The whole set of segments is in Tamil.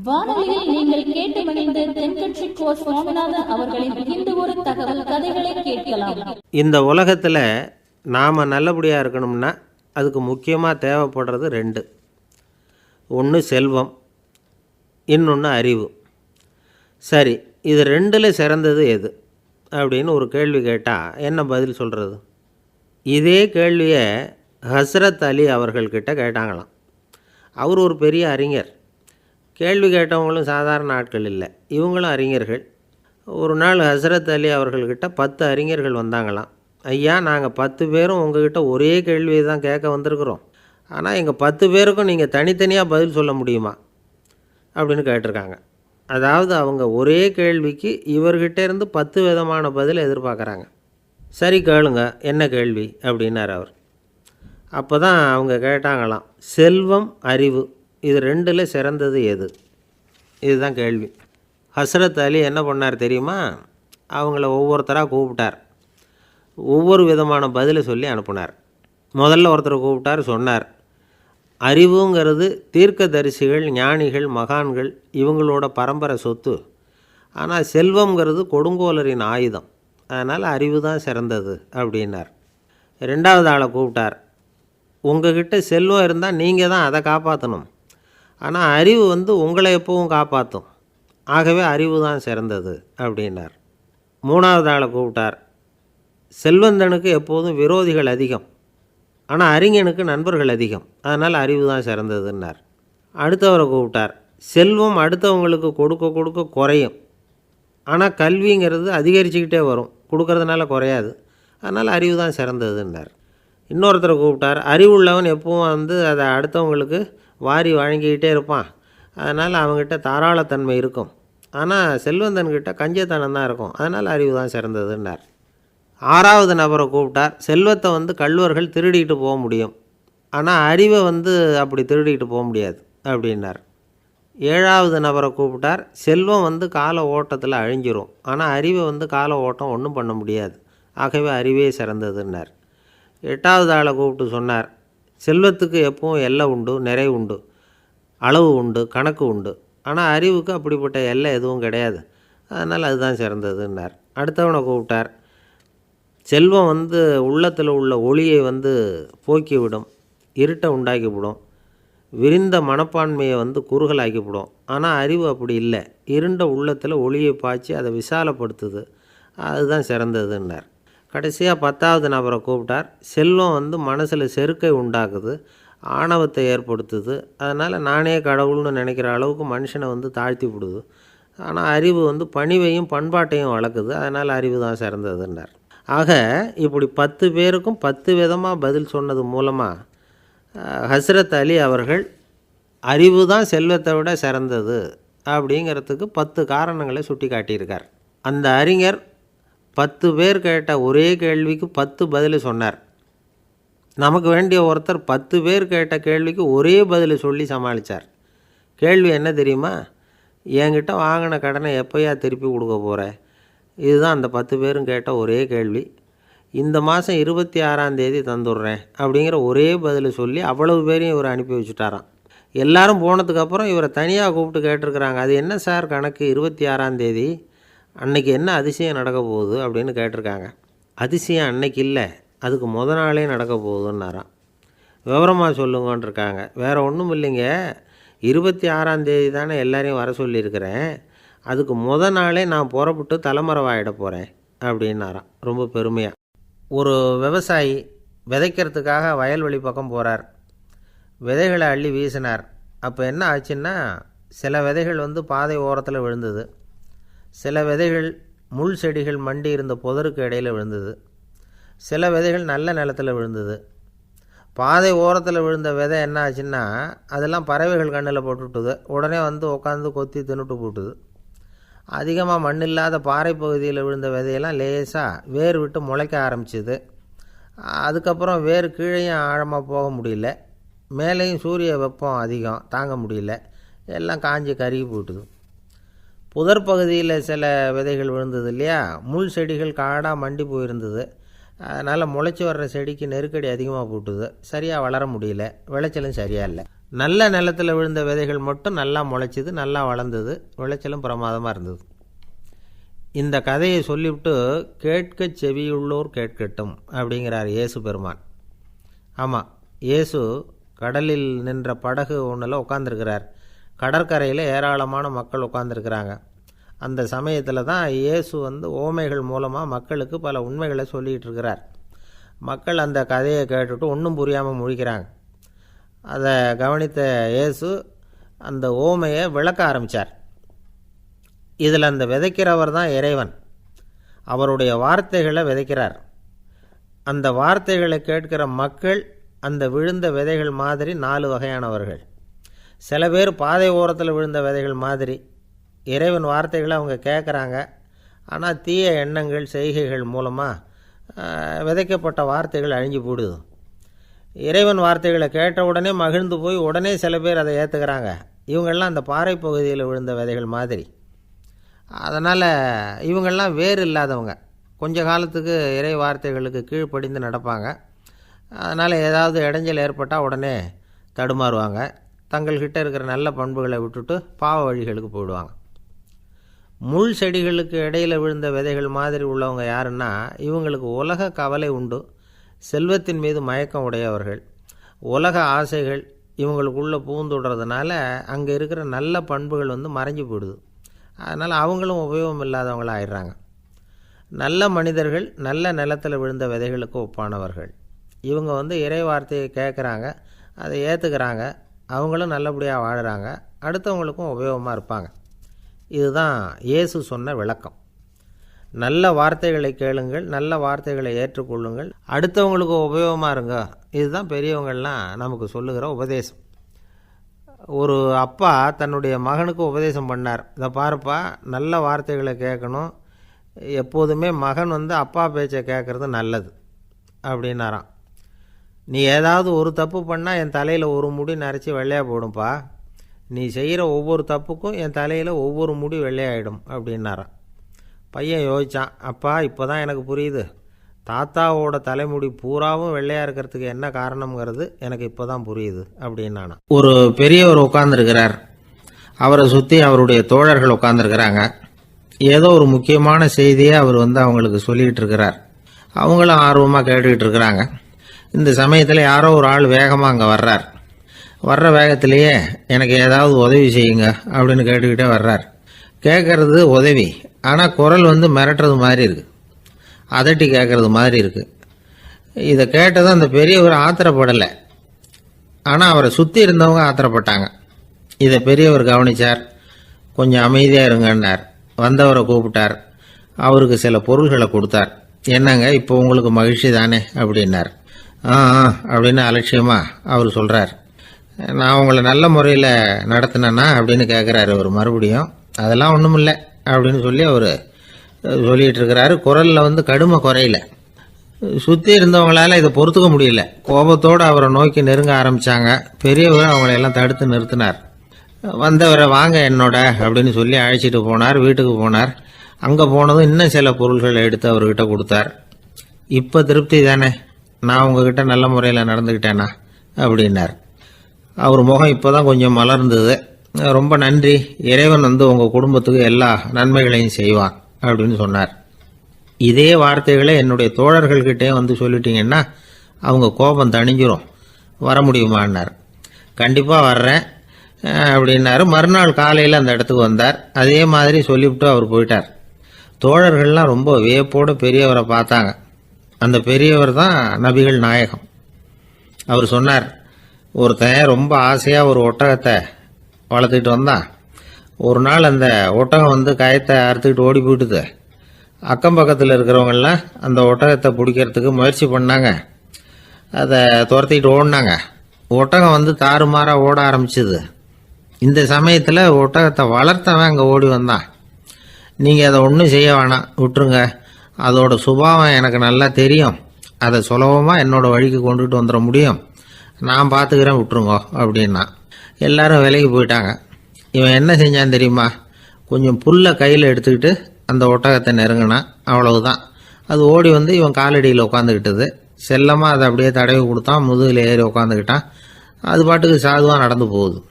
வானொலியில் நீங்கள் கேட்டு மகிழ்ந்த தென்கட்சி கோ சுவாமிநாதன் அவர்களின் இன்று ஒரு தகவல் கதைகளை கேட்கலாம். இந்த உலகத்தில் நாம் நல்லபடியாக இருக்கணும்னா அதுக்கு முக்கியமாக தேவைப்படுறது ரெண்டு. ஒன்று செல்வம் இன்னொன்று அறிவு. சரி இது ரெண்டில் சிறந்தது எது? அப்படின்னு ஒரு கேள்வி கேட்டால் என்ன பதில் சொல்கிறது இதே கேள்வியை ஹஸ்ரத் அலி அவர்கள்கிட்ட கேட்டாங்களாம். அவர் ஒரு பெரிய அறிஞர். கேள்வி கேட்டவங்களும் சாதாரண ஆட்கள் இல்லை. இவங்களும் அறிஞர்கள். ஒரு நாள் ஹசரத் அலி அவர்கள்கிட்ட பத்து அறிஞர்கள் வந்தாங்களாம். ஐயா நாங்கள் பத்து பேரும் உங்ககிட்ட ஒரே கேள்வி தான் கேட்க வந்திருக்கிறோம். ஆனால் எங்கள் பத்து பேருக்கும் நீங்கள் தனித்தனியாக பதில் சொல்ல முடியுமா? அப்படின்னு கேட்டிருக்காங்க. அதாவது அவங்க ஒரே கேள்விக்கு இவர்கிட்ட இருந்து பத்து விதமான பதில் எதிர்பார்க்குறாங்க. சரி கேளுங்க. என்ன கேள்வி? அப்படின்னார் அவர். அப்போ தான் அவங்க கேட்டாங்களாம். செல்வம் அறிவு. இது ரெண்டில் சிறந்தது எது? இதுதான் கேள்வி. ஹஸ்ரத் அலி என்ன பண்ணார் தெரியுமா? அவங்கள ஒவ்வொருத்தராக கூப்பிட்டார். ஒவ்வொரு விதமான பதிலை சொல்லி அனுப்புனார். முதல்ல ஒருத்தரை கூப்பிட்டார் சொன்னார் அறிவுங்கிறது தீர்க்கதரிசிகள் ஞானிகள் மகான்கள் இவங்களோட பரம்பரை சொத்து. ஆனால் செல்வம்ங்கிறது கொடுங்கோலரின் ஆயுதம். அதனால் அறிவு தான் சிறந்தது அப்படின்னார். ரெண்டாவது ஆளை கூப்பிட்டார் உங்ககிட்ட செல்வம் இருந்தால் நீங்கள் தான் அதை காப்பாற்றணும் ஆனால் அறிவு வந்து உங்களை எப்பவும் காப்பாற்றும் ஆகவே அறிவு தான் சிறந்தது அப்படின்னார். மூணாவது ஆளை கூப்பிட்டார். செல்வந்தனுக்கு எப்போதும் விரோதிகள் அதிகம். ஆனால் அறிஞனுக்கு நண்பர்கள் அதிகம். அதனால் அறிவு தான் சிறந்ததுன்னார். அடுத்தவரை கூப்பிட்டார். செல்வம் அடுத்தவங்களுக்கு கொடுக்க கொடுக்க குறையும். ஆனால் கல்விங்கிறது அதிகரிச்சுக்கிட்டே வரும். கொடுக்கறதுனால குறையாது. அதனால் அறிவு தான் சிறந்ததுன்னார். இன்னொருத்தரை கூப்பிட்டார். அறிவுள்ளவன் எப்பவும் வந்து அதை அடுத்தவங்களுக்கு வாரி வழங்கிக்கிட்டே இருப்பான். அதனால் அவங்ககிட்ட தாராளத்தன்மை இருக்கும். ஆனால் செல்வந்தன்கிட்ட கஞ்சத்தனம் தான் இருக்கும். அதனால் அறிவு தான் சிறந்ததுன்னார். ஆறாவது நபரை கூப்பிட்டார். செல்வத்தை வந்து கல்வர்கள் திருடிட்டு போக முடியும். ஆனால் அறிவை வந்து அப்படி திருடிட்டு போக முடியாது அப்படின்னார். ஏழாவது நபரை கூப்பிட்டார். செல்வம் வந்து கால ஓட்டத்தில் அழிஞ்சிரும். ஆனால் அறிவை வந்து கால ஓட்டம் ஒன்றும் பண்ண முடியாது. ஆகவே அறிவே சிறந்ததுன்னார். எட்டாவது ஆளை கூப்பிட்டு சொன்னார். செல்வத்துக்கு எப்பவும் எல்லை உண்டு நிறை உண்டு அளவு உண்டு கணக்கு உண்டு. ஆனால் அறிவுக்கு அப்படிப்பட்ட எல்லை எதுவும் கிடையாது. அதனால் அதுதான் சிறந்ததுன்னார். அடுத்தவனை கூப்பிட்டார். செல்வம் வந்து உள்ளத்தில் உள்ள ஒளியை வந்து போக்கிவிடும் இருட்டை உண்டாக்கிவிடும். விரிந்த மனப்பான்மையை வந்து குறுகலாக்கிவிடும். ஆனால் அறிவு அப்படி இல்லை. இருண்ட உள்ளத்தில் ஒளியை பாய்ச்சி அதை விசாலப்படுத்துது. அதுதான் சிறந்ததுன்னார். கடைசியாக பத்தாவது நபரை கூப்பிட்டார். செல்வம் வந்து மனசில் செருக்கை உண்டாக்குது ஆணவத்தை ஏற்படுத்துது. அதனால் நானே கடவுள்னு நினைக்கிற அளவுக்கு மனுஷனை வந்து தாழ்த்தி விடுது. ஆனால் அறிவு வந்து பணிவையும் பண்பாட்டையும் வளர்க்குது. அதனால் அறிவு தான் சிறந்ததுன்னார் ஆக இப்படி பத்து பேருக்கும் பத்து விதமாக பதில் சொன்னது மூலமாக ஹஸ்ரத் அலி அவர்கள் அறிவு தான் செல்வத்தை விட சிறந்தது அப்படிங்கிறதுக்கு பத்து காரணங்களை சுட்டி காட்டியிருக்கார் அந்த அறிஞர் பத்து பேர் கேட்ட ஒரே கேள்விக்கு பத்து பதில் சொன்னார். நமக்கு வேண்டிய ஒருத்தர் பத்து பேர் கேட்ட கேள்விக்கு ஒரே பதில் சொல்லி சமாளித்தார் கேள்வி என்ன தெரியுமா? என்கிட்ட வாங்கின கடனை எப்போயா திருப்பி கொடுக்க போகிற இதுதான் அந்த பத்து பேரும் கேட்ட ஒரே கேள்வி. இந்த மாதம் இருபத்தி ஆறாம் தேதி தந்துடுறேன் அப்படிங்கிற ஒரே பதில் சொல்லி அவ்வளவு பேரையும் இவர் அனுப்பி வச்சுட்டாராம். எல்லாரும் போனதுக்கப்புறம் இவரை தனியாக கூப்பிட்டு கேட்டிருக்கிறாங்க. அது என்ன சார் கணக்கு? இருபத்தி ஆறாம் தேதி? அன்னைக்கு என்ன அதிசயம் நடக்க போகுது அப்படின்னு கேட்டிருக்காங்க. அதிசயம் அன்னைக்கு இல்லை அதுக்கு முத நாளே நடக்க போகுதுன்னாராம். விவரமாக சொல்லுங்கன்னு இருக்காங்க வேறு ஒன்றும் இல்லைங்க. இருபத்தி ஆறாம் தேதி தானே எல்லாரையும் வர சொல்லியிருக்கிறேன். அதுக்கு முத நாளே நான் புறப்பட்டு தலைமறைவாயிட போகிறேன் அப்படின்னாராம். ரொம்ப பெருமையாக ஒரு விவசாயி விதைக்கிறதுக்காக வயல்வெளி பக்கம் போகிறார் விதைகளை அள்ளி வீசினார். அப்போ என்ன ஆச்சுன்னா சில விதைகள் வந்து பாதை ஓரத்தில் விழுந்தது. சில விதைகள் முள் செடிகள் மண்டி இருந்த புதருக்கு இடையில் விழுந்தது. சில விதைகள் நல்ல நிலத்தில் விழுந்தது. பாதை ஓரத்தில் விழுந்த விதை என்ன ஆச்சுன்னா அதெல்லாம் பறவைகள் கண்ணில் போட்டுவிட்டுது. உடனே வந்து உட்காந்து கொத்தி தின்னுட்டு போட்டுது. அதிகமாக மண் இல்லாத பாறை பகுதியில் விழுந்த விதையெல்லாம் லேசாக வேர் விட்டு முளைக்க ஆரம்பிச்சிது. அதுக்கப்புறம் வேர் கீழேயும் ஆழமாக போக முடியல. மேலேயும் சூரிய வெப்பம் அதிகம் தாங்க முடியல. எல்லாம் காஞ்சி கருகி போட்டுது புதர் பகுதியில் சில விதைகள் விழுந்தது இல்லையா? முள் செடிகள் காடாக மண்டி போயிருந்தது. அதனால் முளைச்சி வர்ற செடிக்கு நெருக்கடி அதிகமாக போட்டுது. சரியாக வளர முடியல. விளைச்சலும் சரியாக இல்லை. நல்ல நிலத்தில் விழுந்த விதைகள் மட்டும் நல்லா முளைச்சிது நல்லா வளர்ந்தது. விளைச்சலும் பிரமாதமாக இருந்தது. இந்த கதையை சொல்லிவிட்டு கேட்க செவியுள்ளோர் கேட்கட்டும் அப்படிங்கிறார் இயேசு பெருமான். ஆமாம் இயேசு கடலில் நின்ற படகு ஒன்றில் உட்காந்துருக்கிறார் கடற்கரையில் ஏராளமான மக்கள் உட்காந்துருக்கிறாங்க அந்த சமயத்தில் தான் இயேசு வந்து ஓமைகள் மூலமாக மக்களுக்கு பல உண்மைகளை சொல்லிகிட்டு இருக்கிறார். மக்கள் அந்த கதையை கேட்டுட்டு ஒன்றும் புரியாமல் முழிக்கிறாங்க. அதை கவனித்த இயேசு அந்த ஓமையை விளக்க ஆரம்பித்தார் இதில் அந்த விதைக்கிறவர் தான் இறைவன். அவருடைய வார்த்தைகளை விதைக்கிறார். அந்த வார்த்தைகளை கேட்கிற மக்கள் அந்த விழுந்த விதைகள் மாதிரி நாலு வகையானவர்கள். சில பேர் பாதை ஓரத்தில் விழுந்த விதைகள் மாதிரி. இறைவன் வார்த்தைகளை அவங்க கேட்குறாங்க ஆனால் தீய எண்ணங்கள் செய்கைகள் மூலமாக விதைக்கப்பட்ட வார்த்தைகள் அழிஞ்சு போடுது இறைவன் வார்த்தைகளை கேட்ட உடனே மகிழ்ந்து போய் உடனே சில பேர் அதை ஏற்றுக்கிறாங்க இவங்கெல்லாம் அந்த பாறை பகுதியில் விழுந்த விதைகள் மாதிரி. அதனால் இவங்கெல்லாம் வேறு இல்லாதவங்க. கொஞ்ச காலத்துக்கு இறை வார்த்தைகளுக்கு கீழ்ப்படிந்து நடப்பாங்க. அதனால் ஏதாவது இடைஞ்சல் ஏற்பட்டால் உடனே தடுமாறுவாங்க. தங்கள்கிட்ட இருக்கிற நல்ல பண்புகளை விட்டுட்டு பாவ வழிகளுக்கு போயிடுவாங்க. முள் செடிகளுக்கு இடையில் விழுந்த விதைகள் மாதிரி உள்ளவங்க யாருன்னா இவங்களுக்கு உலக கவலை உண்டு. செல்வத்தின் மீது மயக்கம் உடையவர்கள். உலக ஆசைகள் இவங்களுக்குள்ளே பூந்துடுறதுனால அங்கே இருக்கிற நல்ல பண்புகள் வந்து மறைஞ்சு போயிடுது. அதனால் அவங்களும் உபயோகம் இல்லாதவங்களாக ஆயிடுறாங்க. நல்ல மனிதர்கள் நல்ல நிலத்தில் விழுந்த விதைகளுக்கு ஒப்பானவர்கள். இவங்க வந்து இறை வார்த்தையை கேட்குறாங்க அதை ஏற்றுக்கிறாங்க அவங்களும் நல்லபடியாக வாழுறாங்க. அடுத்தவங்களுக்கும் உபயோகமாக இருப்பாங்க. இதுதான் இயேசு சொன்ன விளக்கம். நல்ல வார்த்தைகளை கேளுங்கள் நல்ல வார்த்தைகளை ஏற்றுக்கொள்ளுங்கள். அடுத்தவங்களுக்கு உபயோகமாக இருங்க. இதுதான் பெரியவங்கள்லாம் நமக்கு சொல்லுகிற உபதேசம். ஒரு அப்பா தன்னுடைய மகனுக்கு உபதேசம் பண்ணார். இதை பாருப்பா நல்ல வார்த்தைகளை கேட்கணும். எப்போதுமே மகன் வந்து அப்பா பேச்சை கேட்குறது நல்லது. அப்படின்னாராம். நீ ஏதாவது ஒரு தப்பு பண்ணால் என் தலையில் ஒரு முடி நரைச்சி வெள்ளையாக போடும்பா. நீ செய்கிற ஒவ்வொரு தப்புக்கும் என் தலையில் ஒவ்வொரு முடி வெள்ளையாயிடும் அப்படின்னாரான் பையன் யோசிச்சான் அப்பா இப்போ தான் எனக்கு புரியுது. தாத்தாவோட தலைமுடி பூராவும் வெள்ளையாக இருக்கிறதுக்கு என்ன காரணம்ங்கிறது எனக்கு இப்போ தான் புரியுது அப்படின்னு ஒரு பெரியவர் உட்காந்துருக்கிறார் அவரை சுற்றி அவருடைய தோழர்கள் உட்காந்துருக்கிறாங்க ஏதோ ஒரு முக்கியமான செய்தியை அவர் வந்து அவங்களுக்கு சொல்லிக்கிட்டு இருக்கிறார். அவங்களும் ஆர்வமாக கேட்டுக்கிட்டு இருக்கிறாங்க. இந்த சமயத்தில் யாரோ ஒரு ஆள் வேகமாக அங்கே வர்றார். வர்ற வேகத்திலேயே எனக்கு ஏதாவது உதவி செய்யுங்க அப்படின்னு கேட்டுக்கிட்டே வர்றார். கேட்குறது உதவி. ஆனால் குரல் வந்து மிரட்டுறது மாதிரி இருக்குது அதட்டி கேட்குறது மாதிரி இருக்குது இதை கேட்டதும் அந்த பெரியவர் ஆத்திரப்படலை. ஆனால் அவரை சுற்றி இருந்தவங்க ஆத்திரப்பட்டாங்க. இதை பெரியவர் கவனிச்சார். கொஞ்சம் அமைதியாக இருங்கன்னார். வந்தவரை கூப்பிட்டார். அவருக்கு சில பொருள்களை கொடுத்தார். என்னங்க இப்போ உங்களுக்கு மகிழ்ச்சி தானே? அப்படின்னார். ஆ ஆ அப்படின்னு அலட்சியமாக அவர் சொல்கிறார் நான் உங்களை நல்ல முறையில் நடத்தினேன்னா அப்படின்னு கேட்குறாரு அவர் மறுபடியும். அதெல்லாம் ஒன்றும் இல்லை அப்படின்னு சொல்லி அவர் சொல்லிகிட்டு இருக்கிறாரு. குரலில் வந்து கடுமை குறையில. சுற்றி இருந்தவங்களால் இதை பொறுத்துக்க முடியல. கோபத்தோடு அவரை நோக்கி நெருங்க ஆரம்பித்தாங்க பெரியவர் அவங்களையெல்லாம் தடுத்து நிறுத்தினார். வந்தவரை வாங்க என்னோட அப்படின்னு சொல்லி அழைச்சிட்டு போனார் வீட்டுக்கு போனார். அங்கே போனதும் இன்னும் சில பொருள்களை எடுத்து அவர்கிட்ட கொடுத்தார். இப்போ திருப்தி தானே? நான் உங்ககிட்ட நல்ல முறையில் நடந்துக்கிட்டேனா அப்படின்னார். அவர் முகம் இப்போ தான் கொஞ்சம் மலர்ந்தது. ரொம்ப நன்றி. இறைவன் வந்து உங்கள் குடும்பத்துக்கு எல்லா நன்மைகளையும் செய்வான் அப்படின்னு சொன்னார். இதே வார்த்தைகளை என்னுடைய தோழர்கள்கிட்டே வந்து சொல்லிட்டீங்கன்னா அவங்க கோபம் தணிஞ்சிரும். வர முடியுமான்னார். கண்டிப்பாக வர்றேன் அப்படின்னாரு. மறுநாள் காலையில் அந்த இடத்துக்கு வந்தார். அதே மாதிரி சொல்லிவிட்டு அவர் போயிட்டார். தோழர்கள்லாம் ரொம்ப வியப்போடு பெரியவரை பார்த்தாங்க. அந்த பெரியவர் தான் நபிகள் நாயகம். அவர் சொன்னார் ஒருத்தன் ரொம்ப ஆசையாக ஒரு ஒட்டகத்தை வளர்த்துக்கிட்டு வந்தான். ஒரு நாள் அந்த ஒட்டகம் வந்து கயத்தை அறுத்துக்கிட்டு ஓடி போயிட்டுது. அக்கம் பக்கத்தில் இருக்கிறவங்கெல்லாம் அந்த ஒட்டகத்தை பிடிக்கிறதுக்கு முயற்சி பண்ணாங்க. அதை துரத்திக்கிட்டு ஓடினாங்க. ஒட்டகம் வந்து தாறுமாறாக ஓட ஆரம்பிச்சுது. இந்த சமயத்தில் ஒட்டகத்தை வளர்த்தவன் அங்கே ஓடி வந்தான். நீங்கள் அதை ஒன்றும் செய்ய வேணாம். விட்டுருங்க. அதோட சுபாவம் எனக்கு நல்லா தெரியும். அதை சுலபமாக என்னோட வழிக்கு கொண்டுட்டு வந்துட முடியும். நான் பார்த்துக்கிறேன் விட்டுருங்கோ அப்படின்னா. எல்லாரும் விலைக்கு போயிட்டாங்க. இவன் என்ன செஞ்சான் தெரியுமா? கொஞ்சம் புல்லை கையில் எடுத்துக்கிட்டு அந்த ஒட்டகத்தை நெருங்கினான் அவ்வளவுதான். அது ஓடி வந்து இவன் காலடியில் உட்காந்துக்கிட்டது செல்லமாக அதை அப்படியே தடவி கொடுத்தான் முதுகில் ஏறி உட்காந்துக்கிட்டான் அது பாட்டுக்கு சாதுவாக நடந்து போகுது.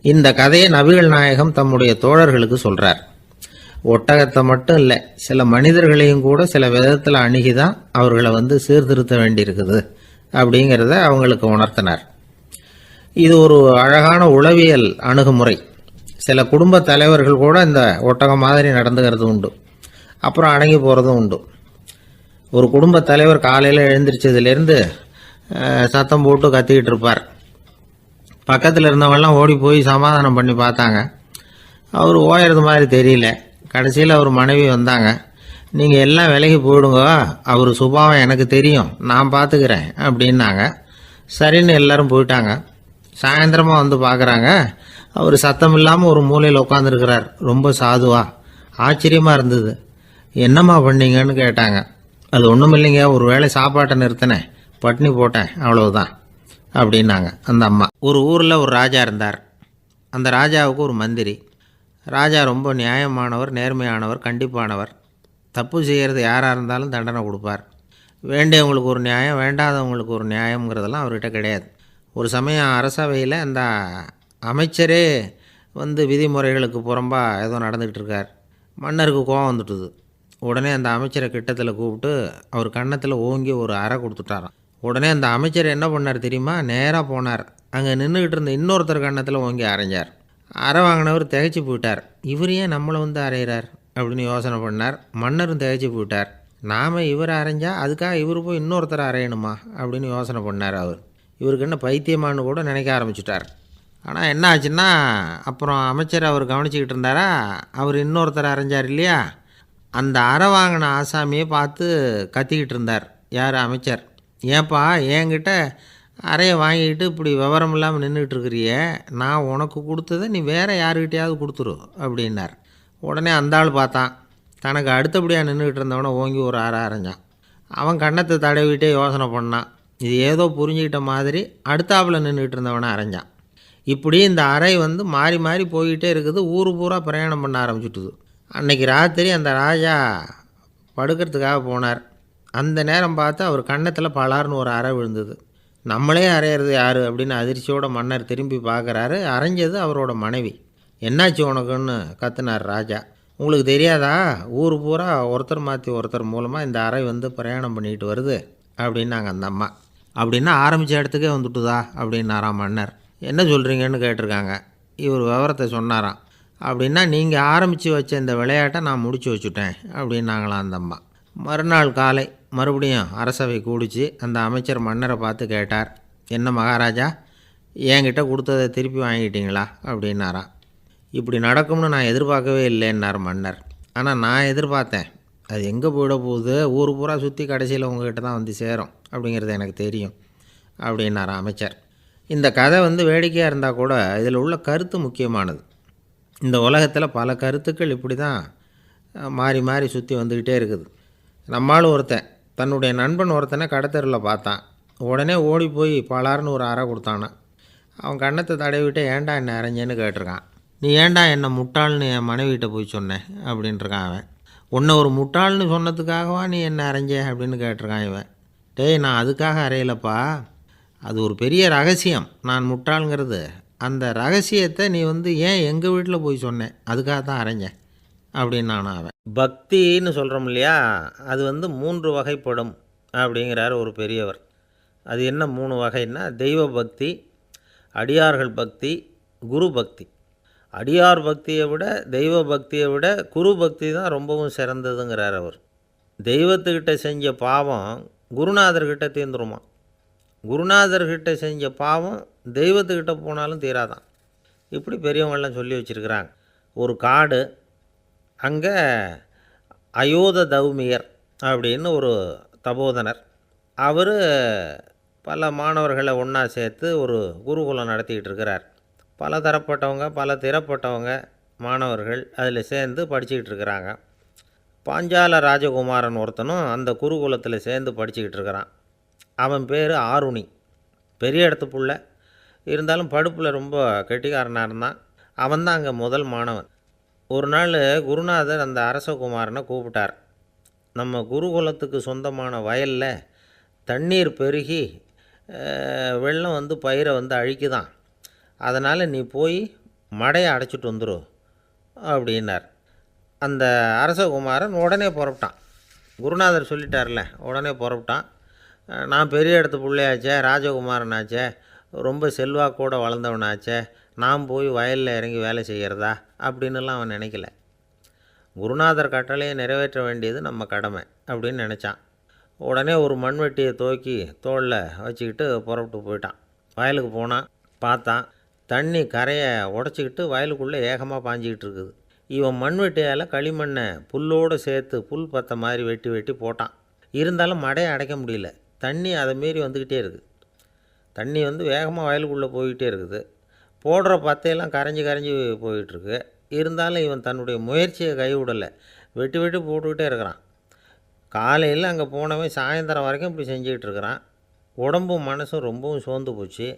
இந்த கதையை நபிகள் நாயகம் தம்முடைய தோழர்களுக்கு சொல்கிறார் ஒட்டகத்தை மட்டும் இல்லை சில மனிதர்களையும் கூட சில விதத்தில் அணுகி தான் அவர்களை வந்து சீர்திருத்த வேண்டியிருக்குது அப்படிங்கிறத அவங்களுக்கு உணர்த்தினார். இது ஒரு அழகான உளவியல் அணுகுமுறை. சில குடும்ப தலைவர்கள் கூட இந்த ஒட்டகம் மாதிரி நடந்துக்கிறது உண்டு. அப்புறம் அடங்கி போகிறதும் உண்டு. ஒரு குடும்ப தலைவர் காலையில் எழுந்திரிச்சதுலேருந்து சத்தம் போட்டு கத்திக்கிட்டு இருப்பார். பக்கத்தில் இருந்தவங்கெல்லாம் ஓடி போய் சமாதானம் பண்ணி பார்த்தாங்க. அவர் ஓயறது மாதிரி தெரியல. கடைசியில் அவர் மனைவி வந்தாங்க. நீங்கள் எல்லாம் விலகி போயிடுங்க. அவர் சுபாவம் எனக்கு தெரியும். நான் பார்த்துக்கிறேன் அப்படின்னாங்க. சரின்னு எல்லோரும் போயிட்டாங்க. சாயந்தரமாக வந்து பார்க்குறாங்க அவர் சத்தம் இல்லாமல் ஒரு மூலையில் உட்காந்துருக்கிறார் ரொம்ப சாதுவா. ஆச்சரியமாக இருந்தது. என்னம்மா பண்ணீங்கன்னு கேட்டாங்க. அது ஒன்றும் இல்லைங்க. ஒரு வேளை சாப்பாட்டை நிறுத்தினேன். பட்னி போட்டேன். அவ்வளவுதான். அப்படின்னாங்க அந்த அம்மா. ஒரு ஊரில் ஒரு ராஜா இருந்தார். அந்த ராஜாவுக்கு ஒரு மந்திரி. ராஜா ரொம்ப நியாயமானவர் நேர்மையானவர் கண்டிப்பானவர். தப்பு செய்கிறது யாராக இருந்தாலும் தண்டனை கொடுப்பார். வேண்டியவங்களுக்கு ஒரு நியாயம் வேண்டாதவங்களுக்கு ஒரு நியாயங்கிறதெல்லாம் அவர்கிட்ட கிடையாது. ஒரு சமயம் அரசவையில் அந்த அமைச்சரே வந்து விதிமுறைகளுக்கு புறம்பாக ஏதோ நடந்துக்கிட்டு இருக்கார். மன்னருக்கு கோவம் வந்துட்டுது. உடனே அந்த அமைச்சரை கிட்டத்தில் கூப்பிட்டு அவர் கன்னத்தில் ஓங்கி ஒரு அறை கொடுத்துட்டாராம். உடனே அந்த அமைச்சர் என்ன பண்ணார் தெரியுமா? நேராக போனார். அங்கே நின்றுக்கிட்டு இருந்த இன்னொருத்தர் கன்னத்தில் ஓங்கி அரைஞ்சார் அறை வாங்கினவர் திகைச்சு போயிட்டார். இவர் ஏன் நம்மளை வந்து அரைகிறார் அப்படின்னு யோசனை பண்ணார். மன்னரும் திகைச்சு போயிட்டார். நாம் இவரை அரைஞ்சால் அதுக்காக இவர் போய் இன்னொருத்தரை அரையணுமா அப்படின்னு யோசனை பண்ணார் அவர். இவருக்கு என்ன பைத்தியமான்னு கூட நினைக்க ஆரம்பிச்சிட்டார். ஆனால் என்ன ஆச்சுன்னா அப்புறம் அமைச்சர் அவர் கவனிச்சுக்கிட்டு இருந்தாரா? அவர் இன்னொருத்தர் அரைஞ்சார் இல்லையா? அந்த அறை வாங்கின ஆசாமியை பார்த்து கத்திக்கிட்டு இருந்தார். யார் அமைச்சர்? ஏன்பா என்கிட்ட அறையை வாங்கிக்கிட்டு இப்படி விவரம் இல்லாமல் நின்றுட்டு இருக்கிறியே நான் உனக்கு கொடுத்ததை நீ வேறு யாருக்கிட்டையாவது கொடுத்துரு அப்படின்னார். உடனே அந்த ஆள் பார்த்தான். தனக்கு அடுத்தபடியாக நின்றுக்கிட்டு இருந்தவனை ஓங்கி ஒரு அறை அரைஞ்சான். அவன் கன்னத்தை தடவிட்டே யோசனை பண்ணான். இது ஏதோ புரிஞ்சுக்கிட்ட மாதிரி அடுத்தாப்பில் நின்றுக்கிட்டு இருந்தவனை அரைஞ்சான். இப்படி இந்த அறை வந்து மாறி மாறி போய்கிட்டே இருக்குது. ஊர் பூரா பிரயாணம் பண்ண ஆரம்பிச்சுட்டுது. அன்றைக்கி ராத்திரி அந்த ராஜா படுக்கிறதுக்காக போனார். அந்த நேரம் பார்த்து அவர் கன்னத்தில் பலார்னு ஒரு அறை விழுந்தது. நம்மளே அரையிறது யார் அப்படின்னு அதிர்ச்சியோட மன்னர் திரும்பி பார்க்குறாரு. அரைஞ்சது அவரோட மனைவி. என்னாச்சு உனக்குன்னு? கத்துனார் ராஜா. உங்களுக்கு தெரியாதா? ஊர் பூரா ஒருத்தர் மாற்றி ஒருத்தர் மூலமாக இந்த அறை வந்து பிரயாணம் பண்ணிட்டு வருது அப்படின்னாங்க அந்த அம்மா. அப்படின்னா ஆரம்பித்த இடத்துக்கே வந்துட்டுதா? அப்படின்னாராம் மன்னர். என்ன சொல்கிறீங்கன்னு கேட்டிருக்காங்க. இவர் விவரத்தை சொன்னாராம். அப்படின்னா நீங்கள் ஆரம்பித்து வச்ச இந்த விளையாட்டை நான் முடிச்சு வச்சுட்டேன் அப்படின்னாங்களாம் அந்த அம்மா. மறுநாள் காலை மறுபடியும் அரசவை கூடிச்சு அந்த அமைச்சர் மன்னரை பார்த்து கேட்டார் என்ன மகாராஜா என்கிட்ட கொடுத்ததை திருப்பி வாங்கிட்டீங்களா? அப்படின்னாராம் இப்படி நடக்கும்னு நான் எதிர்பார்க்கவே இல்லைன்னார் மன்னர். ஆனால் நான் எதிர்பார்த்தேன். அது எங்கே போயிட போகுது? ஊர் பூரா சுற்றி கடைசியில் உங்ககிட்ட தான் வந்து சேரும். அப்படிங்கிறது எனக்கு தெரியும் அப்படின்னாராம் அமைச்சர். இந்த கதை வந்து வேடிக்கையாக இருந்தால் கூட இதில் உள்ள கருத்து முக்கியமானது. இந்த உலகத்தில் பல கருத்துக்கள் இப்படி தான் மாறி மாறி சுற்றி வந்துக்கிட்டே இருக்குது. நம்மளும் ஒருத்தன் தன்னுடைய நண்பன் ஒருத்தனை கடத்தெருவில் பார்த்தான். உடனே ஓடி போய் பலார்னு ஒரு அறை கொடுத்தானான் அவன் கண்ணத்தை தடவிட்டு ஏன்டா என்ன அரைஞ்சேன்னு கேட்டிருக்கான். நீ ஏன்டா என்னை முட்டாள்னு என் மனைவிட்ட போய் சொன்னேன் அப்படின்ட்டுருக்கான் அவன். உன்னை ஒரு முட்டாள்னு சொன்னதுக்காகவா நீ என்ன அரைஞ்ச? அப்படின்னு கேட்டிருக்கான் இவன். டேய் நான் அதுக்காக அறையலப்பா அது ஒரு பெரிய ரகசியம். நான் முட்டாளுங்கிறது. அந்த ரகசியத்தை நீ வந்து ஏன் எங்கள் வீட்டில் போய் சொன்னேன் அதுக்காக தான் அரைஞ்சேன். அப்படின்னு நான் அவன் பக்தின்னு சொல்கிறோம் இல்லையா? அது வந்து மூன்று வகைப்படும் அப்படிங்கிறார் ஒரு பெரியவர். அது என்ன மூணு வகைன்னா தெய்வ பக்தி அடியார்கள் பக்தி குரு பக்தி. அடியார் பக்தியை விட தெய்வ பக்தியை விட குரு பக்தி தான் ரொம்பவும் சிறந்ததுங்கிறார் அவர். தெய்வத்துக்கிட்ட செஞ்ச பாவம் குருநாதர்கிட்ட தீர்ந்துருமா? குருநாதர்கிட்ட செஞ்ச பாவம் தெய்வத்துக்கிட்ட போனாலும் தீராதான். இப்படி பெரியவங்கள்லாம் சொல்லி வச்சுருக்கிறாங்க. ஒரு காடு அங்கே அயோத தௌமியர் அப்படின்னு ஒரு தபோதனர். அவர் பல மாணவர்களை ஒன்றா சேர்த்து ஒரு குருகுலம் நடத்திக்கிட்டு இருக்கிறார். பல தரப்பட்டவங்க பல திறப்பட்டவங்க மாணவர்கள் அதில் சேர்ந்து படிச்சுக்கிட்டு இருக்கிறாங்க. பாஞ்சால ராஜகுமாரன் ஒருத்தனும் அந்த குருகுலத்தில் சேர்ந்து படிச்சுக்கிட்டு இருக்கிறான். அவன் பேர் ஆருணி. பெரிய இடத்து புள்ள. இருந்தாலும் படுப்பில் ரொம்ப கெட்டிக்காரனாக இருந்தான். அவன் தான் அங்கே முதல் மாணவன். ஒரு நாள் குருநாதர் அந்த அரசகுமாரனை கூப்பிட்டார். நம்ம குருகுலத்துக்கு சொந்தமான வயலில் தண்ணீர் பெருகி வெள்ளம் வந்து பயிரை வந்து அழிக்குதான். அதனால் நீ போய் மடையை அடைச்சிட்டு வந்துரு அப்படின்னார். அந்த அரசகுமாரன் உடனே புறப்பட்டான். குருநாதர் சொல்லிட்டார்ல உடனே புறப்பட்டான். நான் பெரிய இடத்து பிள்ளையாச்சே ராஜகுமாரனாச்சே ரொம்ப செல்வாக்கூட வளர்ந்தவனாச்சே நான் போய் வயலில் இறங்கி வேலை செய்கிறதா அப்படின்னுலாம் அவன் நினைக்கல. குருநாதர் கட்டளையை நிறைவேற்ற வேண்டியது நம்ம கடமை அப்படின்னு நினச்சான். உடனே ஒரு மண்வெட்டியை தூக்கி தோளில் வச்சுக்கிட்டு புறப்பட்டு போயிட்டான். வயலுக்கு போனான் பார்த்தான். தண்ணி கரையை உடச்சிக்கிட்டு வயலுக்குள்ளே ஏகமாக பாஞ்சிக்கிட்டு இருக்குது. இவன் மண்வெட்டியால் களிமண்ணை புல்லோடு சேர்த்து புல் பத்த மாதிரி வெட்டி வெட்டி போட்டான். இருந்தாலும் மடையை அடைக்க முடியல. தண்ணி அதை மீறி வந்துக்கிட்டே இருக்குது. தண்ணி வந்து வேகமாக வயலுக்குள்ளே போய்கிட்டே இருக்குது. போடுற பத்தையெல்லாம் கரைஞ்சி கரைஞ்சி போயிட்டுருக்கு. இருந்தாலும் இவன் தன்னுடைய முயற்சியை கைவிடலை. வெட்டி வெட்டி போட்டுக்கிட்டே இருக்கிறான். காலையில் அங்கே போனவன் சாயந்தரம் வரைக்கும் இப்படி செஞ்சுக்கிட்டு இருக்கிறான். உடம்பும் மனசும் ரொம்பவும் சோர்ந்து போச்சு.